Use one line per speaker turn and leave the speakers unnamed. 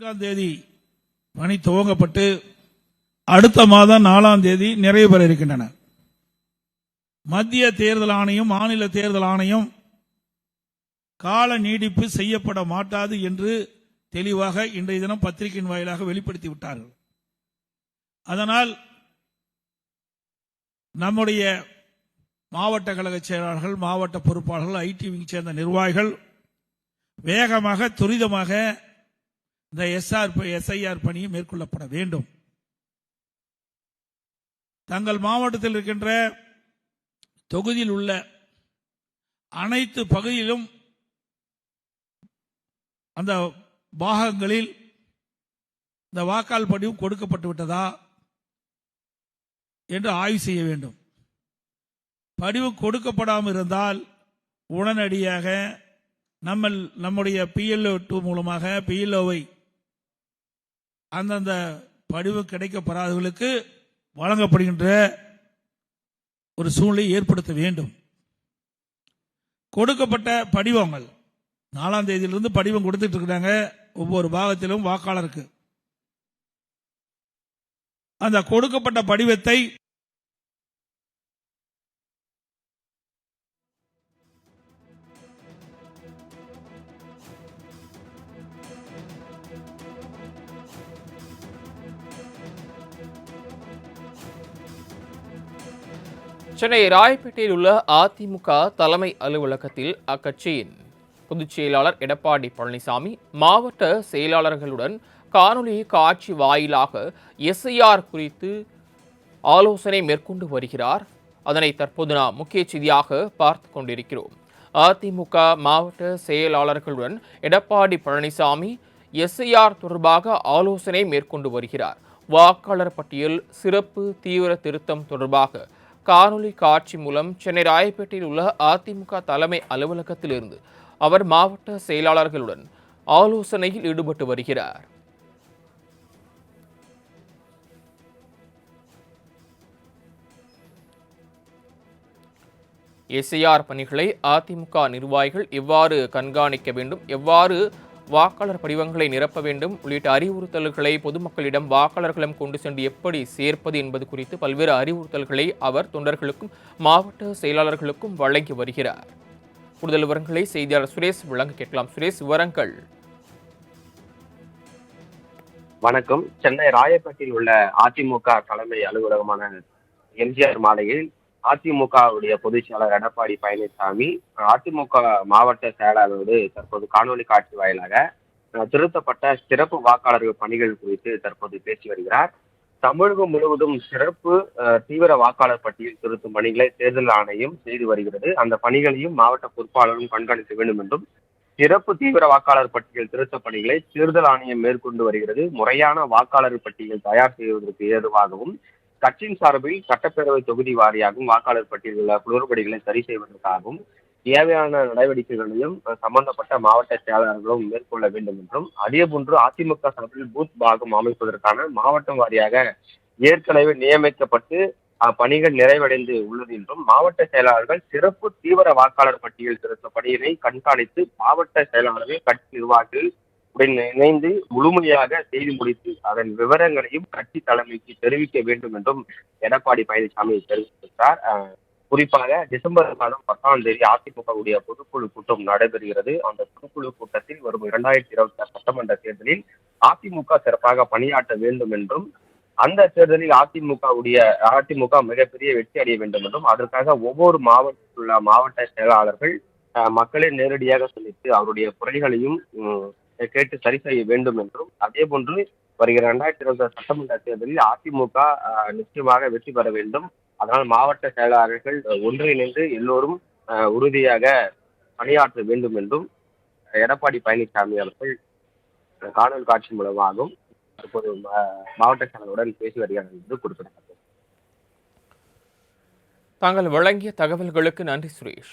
நான்காம் தேதி பணி துவங்கப்பட்டு அடுத்த மாதம் நாலாம் தேதி நிறைவு பெற இருக்கின்றன. மத்திய தேர்தல் ஆணையம் மாநில தேர்தல் ஆணையம் கால நீடிப்பு செய்யப்பட மாட்டாது என்று தெளிவாக இன்றைய தினம் பத்திரிகையின் வாயிலாக வெளிப்படுத்தி விட்டார்கள். அதனால் நம்முடைய மாவட்ட கழக செயலாளர்கள் மாவட்ட பொறுப்பாளர்கள் ஐடி விங் சேர்ந்த நிர்வாகிகள் வேகமாக துரிதமாக இந்த எஸ்ஆர் எஸ்ஐஆர் பணியும் மேற்கொள்ளப்பட வேண்டும். தங்கள் மாவட்டத்தில் இருக்கின்ற தொகுதியில் உள்ள அனைத்து பகுதியிலும் அந்த பாகங்களில் இந்த வாக்காள் படிவு கொடுக்கப்பட்டு விட்டதா என்று ஆய்வு செய்ய வேண்டும். படிவு கொடுக்கப்படாமல் இருந்தால் உடனடியாக நம்ம நம்முடைய பிஎல்ஓ டூ மூலமாக பிஎல்ஓவை அந்தந்த படிவு கிடைக்கப்படாதவர்களுக்கு வழங்கப்படுகின்ற ஒரு சூழ்நிலையை ஏற்படுத்த வேண்டும். கொடுக்கப்பட்ட படிவங்கள் நாலாம் தேதியிலிருந்து படிவம் கொடுத்துட்டு இருக்கிறாங்க ஒவ்வொரு பாகத்திலும் வாக்காளருக்கு. அந்த கொடுக்கப்பட்ட படிவத்தை
சென்னை ராயப்பேட்டையில் உள்ள அதிமுக தலைமை அலுவலகத்தில் அக்கட்சியின் பொதுச் செயலாளர் எடப்பாடி பழனிசாமி மாவட்ட செயலாளர்களுடன் காணொலி காட்சி வாயிலாக எஸ்ஐஆர் குறித்து ஆலோசனை மேற்கொண்டு வருகிறார். அதனை தற்போது நாம் முக்கிய செய்தியாக பார்த்து கொண்டிருக்கிறோம். அதிமுக மாவட்ட செயலாளர்களுடன் எடப்பாடி பழனிசாமி எஸ்ஐஆர் தொடர்பாக ஆலோசனை மேற்கொண்டு வருகிறார். வாக்காளர் பட்டியல் சிறப்பு தீவிர திருத்தம் தொடர்பாக காணொலி காட்சி மூலம் சென்னை ராயப்பேட்டையில் உள்ள அதிமுக தலைமை அலுவலகத்திலிருந்து அவர் மாவட்ட செயலாளர்களுடன் ஆலோசனையில் ஈடுபட்டு வருகிறார். எஸ்ஐஆர் பணிகளை அதிமுக நிர்வாகிகள் எவ்வாறு கண்காணிக்க வேண்டும்? எவ்வாறு வாக்காளர் படிவங்களை நிரப்ப வேண்டும். உள்ளிட்ட அறிவுறுத்தல்களை பொதுமக்களிடம் வாக்காளர்களிடம் கொண்டு சென்று எப்படி சேர்ப்பது என்பது குறித்து பல்வேறு அறிவுறுத்தல்களை அவர் தொண்டர்களுக்கும் மாவட்ட செயலாளர்களுக்கும் வழங்கி வருகிறார். கூடுதல் விவரங்களை செய்தியாளர் சுரேஷ் வழங்க கேட்கலாம். சுரேஷ் விவரங்கள்.
வணக்கம். சென்னை ராயப்பேட்டையில் உள்ள அதிமுக தலைமை அலுவலகமான எம்ஜிஆர் மாலையில் அதிமுகவுடைய பொதுச்செயலர் எடப்பாடி பழனிசாமி அதிமுக மாவட்ட செயலாளரோடு தற்போது காணொலி காட்சி வாயிலாக திருத்தப்பட்ட சிறப்பு வாக்காளர்கள் பணிகள் குறித்து தற்போது பேசி வருகிறார். தமிழகம் முழுவதும் சிறப்பு தீவிர வாக்காளர் பட்டியல் திருத்தும் பணிகளை தேர்தல் ஆணையம் செய்து வருகிறது. அந்த பணிகளையும் மாவட்ட பொறுப்பாளரும் கண்காணிக்க வேண்டும் என்றும் சிறப்பு தீவிர வாக்காளர் பட்டியல் திருத்த பணிகளை தேர்தல் ஆணையம் மேற்கொண்டு வருகிறது. முறையான வாக்காளர் பட்டியல் தயார் செய்வதற்கு ஏதுவாகவும் கட்சியின் சார்பில் சட்டப்பேரவை தொகுதி வாரியாகவும் வாக்காளர் பட்டியலில் உள்ள குளறுபடிகளை சரி செய்வதற்காகவும் தேவையான நடவடிக்கைகளையும் சம்பந்தப்பட்ட மாவட்ட செயலாளர்களும் மேற்கொள்ள வேண்டும் என்றும் அதேபோன்று அதிமுக சார்பில் பூத் பாகம் அமைப்பதற்கான மாவட்டம் வாரியாக ஏற்கனவே நியமிக்கப்பட்டு பணிகள் நிறைவடைந்து உள்ளது என்றும் மாவட்ட செயலாளர்கள் சிறப்பு தீவிர வாக்காளர் பட்டியல் திருத்த பணியினை கண்காணித்து மாவட்ட செயலாளர்கள் கட்சி நிர்வாகிகள் உடன் இணைந்து முழுமையாக செய்து முடித்து அதன் விவரங்களையும் கட்சி தலைமைக்கு தெரிவிக்க வேண்டும் என்றும் எடப்பாடி பழனிசாமி தெரிவித்திருக்கிறார் குறிப்பாக டிசம்பர் மாதம் பத்தாம் தேதி அதிமுகவுடைய பொதுக்குழு கூட்டம் நடைபெறுகிறது. அந்த பொதுக்குழு கூட்டத்தில் வரும் இரண்டாயிரத்தி இருபத்தி ஆறு சட்டமன்ற தேர்தலில் அதிமுக சிறப்பாக பணியாற்ற வேண்டும் என்றும் அந்த தேர்தலில் அதிமுகவுடைய அதிமுக மிகப்பெரிய வெற்றி அடைய வேண்டும் என்றும் அதற்காக ஒவ்வொரு மாவட்டத்தில் உள்ள மாவட்ட செயலாளர்கள் மக்களை நேரடியாக சந்தித்து அவருடைய குறைகளையும் கேட்டு சரி செய்ய வேண்டும் என்றும் அதே போன்று வருகிற இரண்டாயிரத்தி இருபது சட்டமன்ற தேர்தலில் அதிமுக நிச்சயமாக வெற்றி பெற வேண்டும். அதனால் மாவட்ட செயலாளர்கள் ஒன்றிணைந்து எல்லோரும் உறுதியாக பணியாற்ற வேண்டும் என்றும் எடப்பாடி பழனிசாமி அவர்கள் காணொலி காட்சி மூலமாகவும் தற்போது மாவட்ட செயலாளருடன் பேசி வருகிறார் என்று குறிப்பிடப்பட்டது
தாங்கள் வழங்கிய தகவல்களுக்கு நன்றி சுரேஷ்.